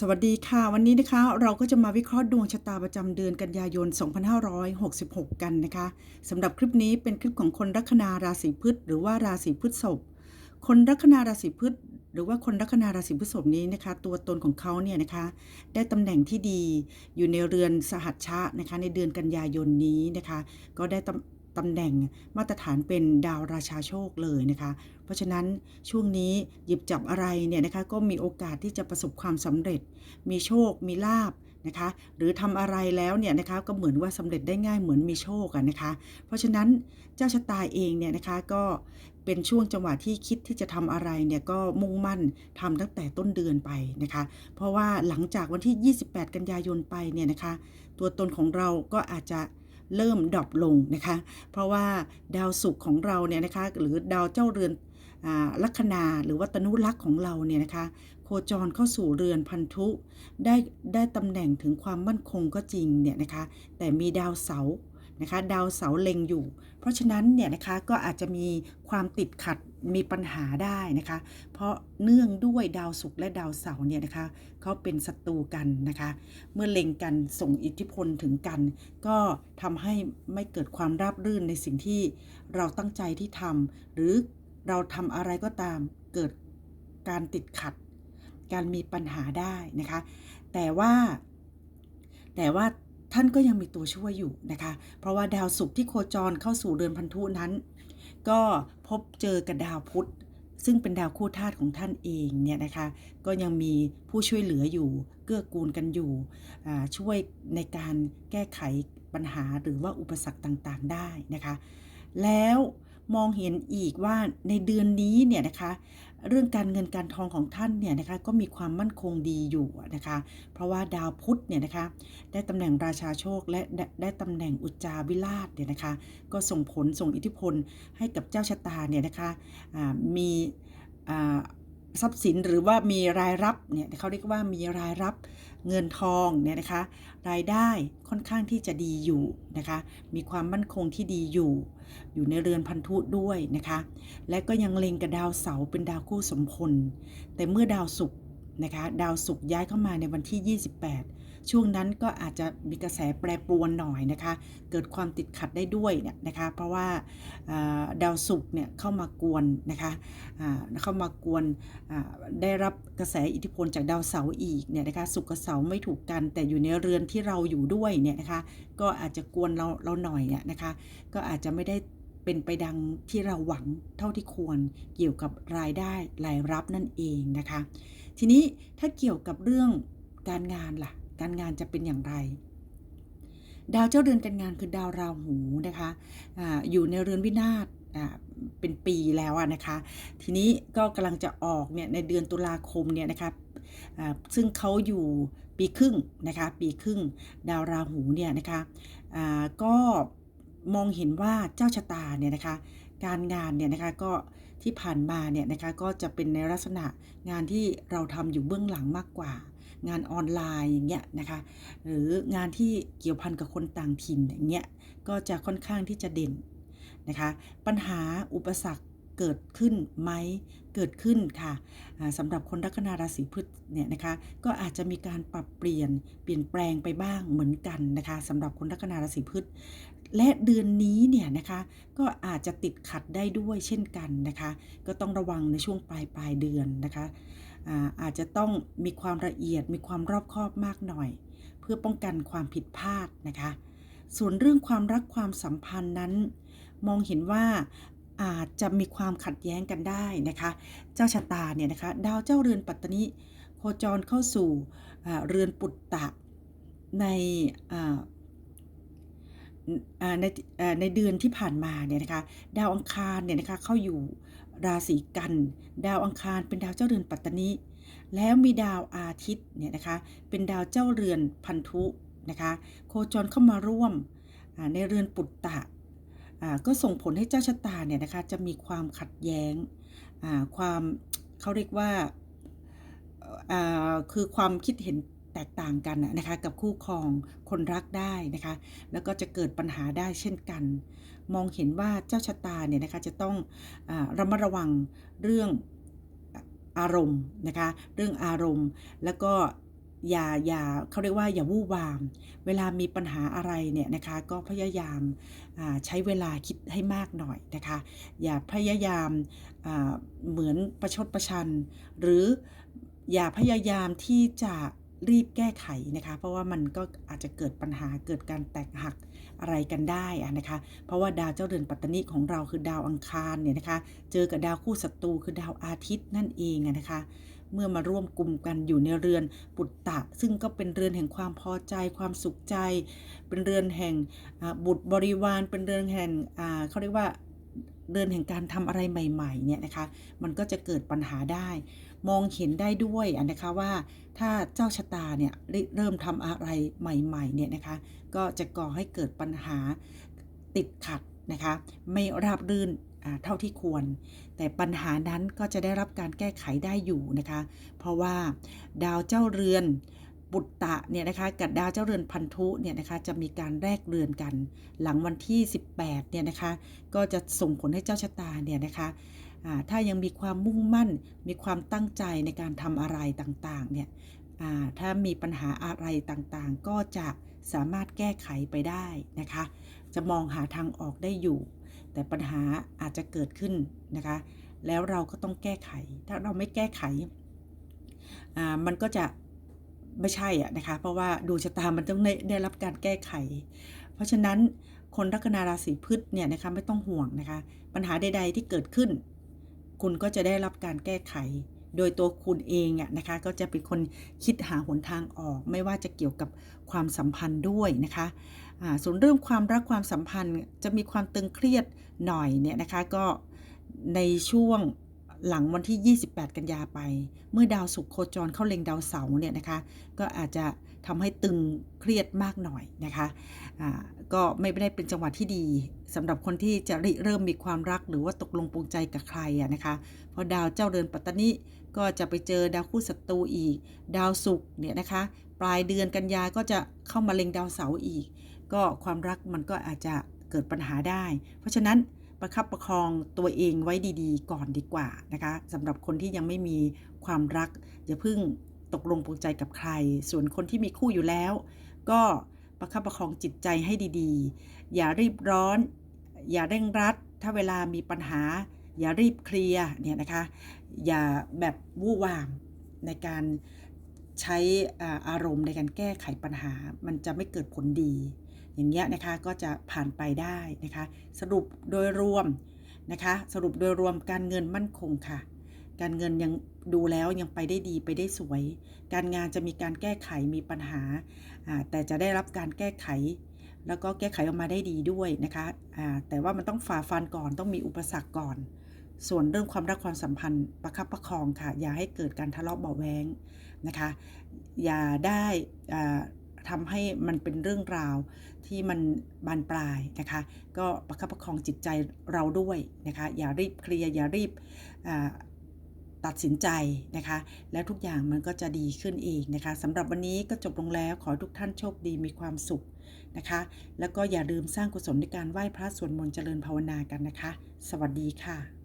สวัสดีค่ะ วันนี้นะคะเราก็จะมาวิเคราะห์ดวงชะตาประจำเดือนกันยายน 2566 กันนะคะสำหรับคลิปนี้เป็นคลิปของคนลัคนาราศีพฤษหรือว่าราศีพฤษภคนลัคนาราศีพฤษหรือว่าคนลัคนาราศีพฤษภนี้นะคะ ตัวตนของเขาเนี่ยนะคะ ได้ตำแหน่งที่ดีอยู่ในเรือนสหัชชะนะคะ ในเดือนกันยายนนี้นะคะ ก็ได้ ตำแหน่งมาตรฐานเป็นดาวราชาโชคเลยนะคะ เพราะฉะนั้นช่วงนี้หยิบจับอะไรเนี่ยนะคะก็มีโอกาสที่จะประสบความสำเร็จ มีโชค มีลาบนะคะหรือทำอะไรแล้วเนี่ยนะคะก็เหมือนว่าสำเร็จได้ง่ายเหมือนมีโชคอะนะคะ เพราะฉะนั้นเจ้าชะตาเองเนี่ยนะคะก็เป็นช่วงจังหวะที่คิดที่จะทำอะไรเนี่ยก็มุ่งมั่นทำตั้งแต่ต้นเดือนไปนะคะ เพราะว่าหลังจากวันที่ 28 กันยายนไปเนี่ยนะคะ ตัวตนของเราก็อาจจะ เริ่มดรอปลงนะคะ เพราะว่าดาวศุกร์ของเราเนี่ยนะคะหรือดาวเจ้าเรือนอลัคนาหรือว่าตนุลักษ์ของเราเนี่ยนะคะ โคจรเข้าสู่เรือนพันธุ ได้ได้ตำแหน่งถึงความมั่นคงก็จริงเนี่ยนะคะ แต่มีดาวเสาร์ นะคะดาวเสาร์เล็งอยู่ เพราะฉะนั้นเนี่ยนะคะก็อาจจะมีความติดขัดมีปัญหาได้นะคะ เพราะเนื่องด้วยดาวศุกร์และดาวเสาร์เนี่ยนะคะเขาเป็นศัตรูกันนะคะ เมื่อเล็งกันส่งอิทธิพลถึงกัน ก็ทำให้ไม่เกิดความราบรื่นในสิ่งที่เราตั้งใจที่ทำหรือเราทำอะไรก็ตามเกิดการติดขัด การมีปัญหาได้นะคะ แต่ว่าแต่ว่า ท่านก็ยังมีตัวช่วยอยู่นะคะ เพราะว่าดาวศุกร์ที่โคจรเข้าสู่เดือนพันธุนั้น ก็พบเจอกับดาวพุธซึ่งเป็นดาวคู่ธาตุของท่านเองเนี่ยนะคะ ก็ยังมีผู้ช่วยเหลืออยู่ เกื้อกูลกันอยู่ ช่วยในการแก้ไขปัญหาหรือว่าอุปสรรคต่างๆได้นะคะ แล้ว มองเห็นอีกว่าในเดือนนี้เนี่ยนะคะเรื่องการเงินการทองของท่านเนี่ยนะคะก็มีความมั่นคงดีอยู่นะคะ เพราะว่าดาวพุธเนี่ยนะคะได้ตำแหน่งราชาโชคและได้ตำแหน่งอุจจาวิราชเนี่ยนะคะก็ส่งผลส่งอิทธิพลให้กับเจ้าชะตาเนี่ยนะคะมีอ่า ทรัพย์สินหรือว่ามีรายรับเนี่ยเขาเรียกว่ามีรายรับเงินทองเนี่ยนะคะ รายได้ค่อนข้างที่จะดีอยู่นะคะ มีความมั่นคงที่ดีอยู่ อยู่ในเรือนพันธุด้วยนะคะ และก็ยังเล็งกับดาวเสาร์เป็นดาวคู่สมพลแต่เมื่อดาวศุกร์ นะคะ ดาวศุกร์ย้ายเข้ามาในวันที่ 28 ช่วงนั้นก็อาจจะมีกระแสแปรปรวนหน่อยนะคะ เกิดความติดขัดได้ด้วยเนี่ยนะคะ เพราะว่าดาวศุกร์เนี่ยเข้ามากวนนะคะเข้ามากวนได้รับกระแสอิทธิพลจากดาวเสาร์อีกเนี่ยนะคะศุกร์กับเสาร์ไม่ถูกกัน แต่อยู่ในเรือนที่เราอยู่ด้วยเนี่ยนะคะ ก็อาจจะกวนเราเราหน่อยเนี่ยนะคะ ก็อาจจะไม่ได้ เป็นไปดังที่เราหวังเท่าที่ควรเกี่ยวกับรายได้รายรับนั่นเองนะคะ ทีนี้ถ้าเกี่ยวกับเรื่องการงานล่ะ การงานจะเป็นอย่างไร ดาวเจ้าเรือนการงานคือดาวราหูนะคะอาอยู่ในเรือนวินาศเป็นปีแล้วนะคะ ทีนี้ก็กำลังจะออกเนี่ยในเดือนตุลาคมเนี่ยนะคะซึ่งเขาอยู่ปีครึ่งนะคะ ปีครึ่งดาวราหูเนี่ยนะคะก็ มองเห็นว่าเจ้าชะตาเนี่ยนะคะ การงานเนี่ยนะคะก็ที่ผ่านมาเนี่ยนะคะก็จะเป็นในลักษณะงานที่เราทำอยู่เบื้องหลังมากกว่า งานออนไลน์อย่างเงี้ยนะคะหรืองานที่เกี่ยวพันกับคนต่างถิ่นอย่างเงี้ยก็จะค่อนข้างที่จะเด่นนะคะ ปัญหาอุปสรรค เกิดขึ้นไหมเกิดขึ้นค่ะอ่าสำหรับคนลัคนาราศีพฤษเนี่ยนะคะก็อาจจะมีการปรับเปลี่ยนเปลี่ยนแปลงไปบ้างเหมือนกันนะคะสำหรับคนลัคนาราศีพฤษและเดือนนี้เนี่ยนะคะก็อาจจะติดขัดได้ด้วยเช่นกันนะคะก็ต้องระวังในช่วงปลายปลายเดือนนะคะอาอาจจะต้องมีความละเอียดมีความรอบคอบมากหน่อย เพื่อป้องกันความผิดพลาดนะคะ ส่วนเรื่องความรักความสัมพันธ์นั้น มองเห็นว่า อาจจะมีความขัดแย้งกันได้นะคะ เจ้าชะตาเนี่ยนะคะ ดาวเจ้าเรือนปัตตนิโคจรเข้าสู่เรือนปุตตะในในในเดือนที่ผ่านมาเนี่ยนะคะ ดาวอังคารเนี่ยนะคะเข้าอยู่ราศีกัน ดาวอังคารเป็นดาวเจ้าเรือนปัตตนิแล้วมีดาวอาทิตย์เนี่ยนะคะ เป็นดาวเจ้าเรือนพันธุนะคะ โคจรเข้ามาร่วมในเรือนปุตตะ ก็ส่งผลให้เจ้าชะตาเนี่ยนะคะจะมีความขัดแย้งความเขาเรียกว่าคือความคิดเห็นแตกต่างกันนะคะกับคู่ครองคนรักได้นะคะแล้วก็จะเกิดปัญหาได้เช่นกัน มองเห็นว่าเจ้าชะตาเนี่ยนะคะจะต้องอระมัดระวังเรื่องอารมณ์นะคะเรื่องอารมณ์แล้วก็ อย่าอย่าเขาเรียกว่าอย่าวู่วาม เวลามีปัญหาอะไรเนี่ยนะคะก็พยายามาใช้เวลาคิดให้มากหน่อยนะคะ อย่าพยายามาเหมือนประชดประชัน หรืออย่าพยายามที่จะรีบแก้ไขนะคะ เพราะว่ามันก็อาจจะเกิดปัญหาเกิดการแตกหักอะไรกันได้นะคะ เพราะว่าดาวเจ้าเรือนปัตตานิของเราคือดาวอังคารเนี่ยนะคะ เจอกับดาวคู่ศัตรูคือดาวอาทิตย์นั่นเองนะคะ เมื่อมาร่วมกลุ่มกันอยู่ในเรือนปุตตะ ซึ่งก็เป็นเรือนแห่งความพอใจความสุขใจ เป็นเรือนแห่งบุตรบริวาร เป็นเรือนแห่งเขาเรียกว่าเรือนแห่งการทำอะไรใหม่ๆเนี่ยนะคะมันก็จะเกิดปัญหาได้ มองเห็นได้ด้วยนะคะว่าถ้าเจ้าชะตาเนี่ยเริ่มทำอะไรใหม่ๆเนี่ยนะคะก็จะก่อให้เกิดปัญหาติดขัดนะคะไม่ราบรื่น เท่าที่ควร แต่ปัญหานั้นก็จะได้รับการแก้ไขได้อยู่นะคะ เพราะว่าดาวเจ้าเรือนปุตตะเนี่ยนะคะกับดาวเจ้าเรือนพันธุเนี่ยนะคะจะมีการแลกเรือนกัน หลังวันที่ 18เนี่ยนะคะก็จะส่งผลให้เจ้าชะตาเนี่ยนะคะถ้ายังมีความมุ่งมั่น มีความตั้งใจในการทำอะไรต่างๆเนี่ยถ้ามีปัญหาอะไรต่างๆ ก็จะสามารถแก้ไขไปได้นะคะ จะมองหาทางออกได้อยู่ แต่ปัญหาอาจจะเกิดขึ้นนะคะ แล้วเราก็ต้องแก้ไข ถ้าเราไม่แก้ไขอ่ามันก็จะไม่ใช่อะนะคะ เพราะว่าดวงชะตามันต้องได้ได้รับการแก้ไข เพราะฉะนั้นคนลัคนาราศีพฤษเนี่ยนะคะไม่ต้องห่วงนะคะ ปัญหาใด ๆ ที่เกิดขึ้น คุณก็จะได้รับการแก้ไข โดยตัวคุณเองอะนะคะก็จะเป็นคนคิดหาหนทางออก ไม่ว่าจะเกี่ยวกับความสัมพันธ์ด้วยนะคะส่วนเรื่องความรักความสัมพันธ์จะมีความตึงเครียดหน่อยเนี่ยนะคะก็ในช่วง หลังวันที่ 28 กันยาไป เมื่อดาวศุกร์โคจรเข้าเล็งดาวเสาร์เนี่ยนะคะ ก็อาจจะทำให้ตึงเครียดมากหน่อยนะคะอ่าก็ไม่ได้เป็นจังหวะที่ดีสำหรับคนที่จะริเริ่มมีความรักหรือว่าตกลงปลงใจกับใครอะนะคะเพราะดาวเจ้าเรือนปัตตนิก็จะไปเจอดาวคู่ศัตรูอีก ดาวศุกร์เนี่ยนะคะ ปลายเดือนกันยาก็จะเข้ามาเล็งดาวเสาร์อีก ก็ความรักมันก็อาจจะเกิดปัญหาได้ เพราะฉะนั้น ประคับประคองตัวเองไว้ดีๆ ก่อนดีกว่านะคะสำหรับคนที่ยังไม่มีความรักอย่าเพิ่งตกลงปลงใจกับใคร ส่วนคนที่มีคู่อยู่แล้ว ก็ประคับประคองจิตใจให้ดีๆ อย่ารีบร้อน อย่าเร่งรัด ถ้าเวลามีปัญหา อย่ารีบเคลียร์เนี่ยนะคะ อย่าแบบวู่วามในการใช้อ่าอารมณ์ในการแก้ไขปัญหา มันจะไม่เกิดผลดี อย่างเงี้ยนะคะก็จะผ่านไปได้นะคะ สรุปโดยรวมนะคะ สรุปโดยรวมการเงินมั่นคงค่ะ การเงินยังดูแล้วยังไปได้ดีไปได้สวย การงานจะมีการแก้ไขมีปัญหา แต่จะได้รับการแก้ไข แล้วก็แก้ไขออกมาได้ดีด้วยนะคะแต่ว่ามันต้องฝ่าฟันก่อนต้องมีอุปสรรคก่อน ส่วนเรื่องความรักความสัมพันธ์ประคับประคองค่ะ อย่าให้เกิดการทะเลาะเบาะแวงนะคะ อย่าได้อ่า ทำให้มันเป็นเรื่องราวที่มันบานปลายนะคะ ก็ประคับประคองจิตใจเราด้วยนะคะ อย่ารีบเคลียร์อย่ารีบตัดสินใจนะคะ แล้วทุกอย่างมันก็จะดีขึ้นเองนะคะสำหรับวันนี้ก็จบลงแล้วขอทุกท่านโชคดีมีความสุขนะคะ แล้วก็อย่าลืมสร้างกุศลในการไหว้พระสวดมนต์เจริญภาวนากันนะคะ สวัสดีค่ะ